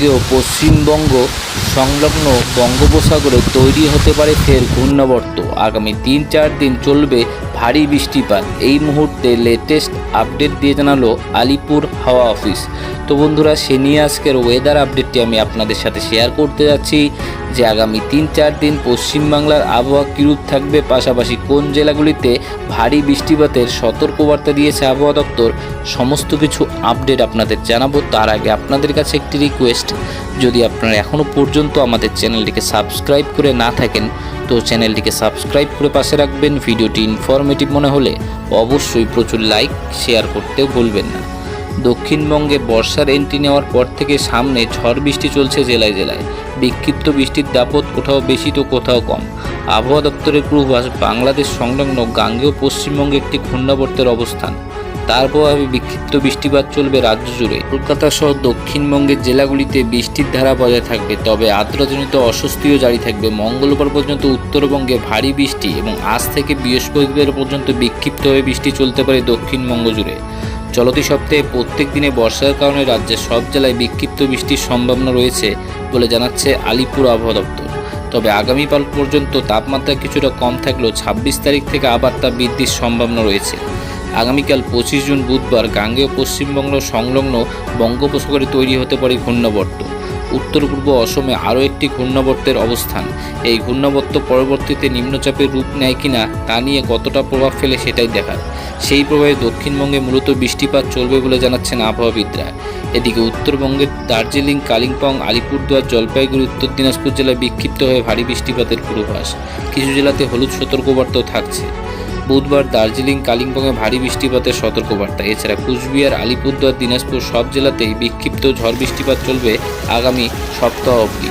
উত্তরবঙ্গে ও পশ্চিমবঙ্গ সংলগ্ন বঙ্গোপসাগরে তৈরি হতে পারে ফের ঘূর্ণাবর্ত। আগামী তিন চার দিন চলবে ভারী বৃষ্টিপাত। এই মুহূর্তে লেটেস্ট আপডেট দিয়ে জানালো আলিপুর হাওয়া অফিস তো বন্ধুরা, সে নিয়ে আজকের ওয়েদার আপডেটটি আমি আপনাদের সাথে শেয়ার করতে যাচ্ছি যে আগামী তিন চার দিন পশ্চিমবাংলার আবহাওয়া কীরূপ থাকবে, পাশাপাশি কোন জেলাগুলিতে ভারী বৃষ্টিপাতের সতর্কবার্তা দিয়েছে আবহাওয়া দপ্তর, সমস্ত কিছু আপডেট আপনাদের জানাব। তার আগে আপনাদের কাছে একটি রিকোয়েস্ট যদি আপনারা এখনও পর্যন্ত আমাদের চ্যানেলটিকে সাবস্ক্রাইব করে না থাকেন, তো চ্যানেলটিকে সাবস্ক্রাইব করে পাশে রাখবেন। ভিডিওটি ইনফরমেটিভ মনে হলে অবশ্যই প্রচুর লাইক শেয়ার করতেও ভুলবেন না। দক্ষিণবঙ্গে বর্ষার এন্ট্রি নেওয়ার পর থেকে সামনে ঝড় বৃষ্টি চলছে জেলায় জেলায়। বিক্ষিপ্ত বৃষ্টির দাপট কোথাও বেশি তো কোথাও কম। আবহাওয়া দপ্তরের পূর্বাভাস, বাংলাদেশ সংলগ্ন গাঙ্গেয় পশ্চিমবঙ্গে একটি ঘূর্ণাবর্তের অবস্থান। তার প্রভাবে বিক্ষিপ্ত বৃষ্টিপাত চলবে রাজ্য জুড়ে। কলকাতা সহ দক্ষিণবঙ্গের জেলাগুলিতে বৃষ্টির ধারা বজায় থাকবে, তবে আর্দ্রজনিত অস্বস্তিও জারি থাকবে। মঙ্গলবার পর্যন্ত উত্তরবঙ্গে ভারী বৃষ্টি এবং আজ থেকে বৃহস্পতিবার পর্যন্ত বিক্ষিপ্তভাবে বৃষ্টি চলতে পারে দক্ষিণবঙ্গ জুড়ে। চলতি সপ্তাহে প্রত্যেক দিনে বর্ষার কারণে রাজ্যের সব জেলায় বিক্ষিপ্ত বৃষ্টির সম্ভাবনা রয়েছে বলে জানাচ্ছে আলিপুর আবহাওয়া দপ্তর। তবে আগামীকাল পর্যন্ত তাপমাত্রা কিছুটা কম থাকলেও ছাব্বিশ তারিখ থেকে আবার তা বৃদ্ধির সম্ভাবনা রয়েছে। আগামীকাল পঁচিশ জুন বুধবার গাঙ্গেয় পশ্চিমবঙ্গ সংলগ্ন বঙ্গোপসাগরে তৈরি হতে পারে ঘূর্ণাবর্ত। উত্তর পূর্ব অসমে আরও একটি ঘূর্ণাবর্তের অবস্থান। এই ঘূর্ণাবর্ত পরবর্তীতে নিম্নচাপের রূপ নেয় কিনা তা নিয়ে কতটা প্রভাব ফেলে সেটাই দেখার। সেই প্রভাবে দক্ষিণবঙ্গে মূলত বৃষ্টিপাত চলবে বলে জানাচ্ছেন আবহাওয়াবিদরা। এদিকে উত্তরবঙ্গের দার্জিলিং, কালিম্পং, আলিপুরদুয়ার, জলপাইগুড়ি, উত্তর দিনাজপুর জেলায় বিক্ষিপ্ত হয়ে ভারী বৃষ্টিপাতের পূর্বাভাস। কিছু জেলাতে হলুদ সতর্কবার্তাও থাকছে। বুধবার দার্জিলিং, কালিম্পংয়ে ভারী বৃষ্টিপাতের সতর্কবার্তা। এছাড়া কুচবিহার, আলিপুরদুয়ার, দিনাজপুর সব জেলাতেই বিক্ষিপ্ত ঝড় বৃষ্টিপাত চলবে আগামী সপ্তাহ অবধি।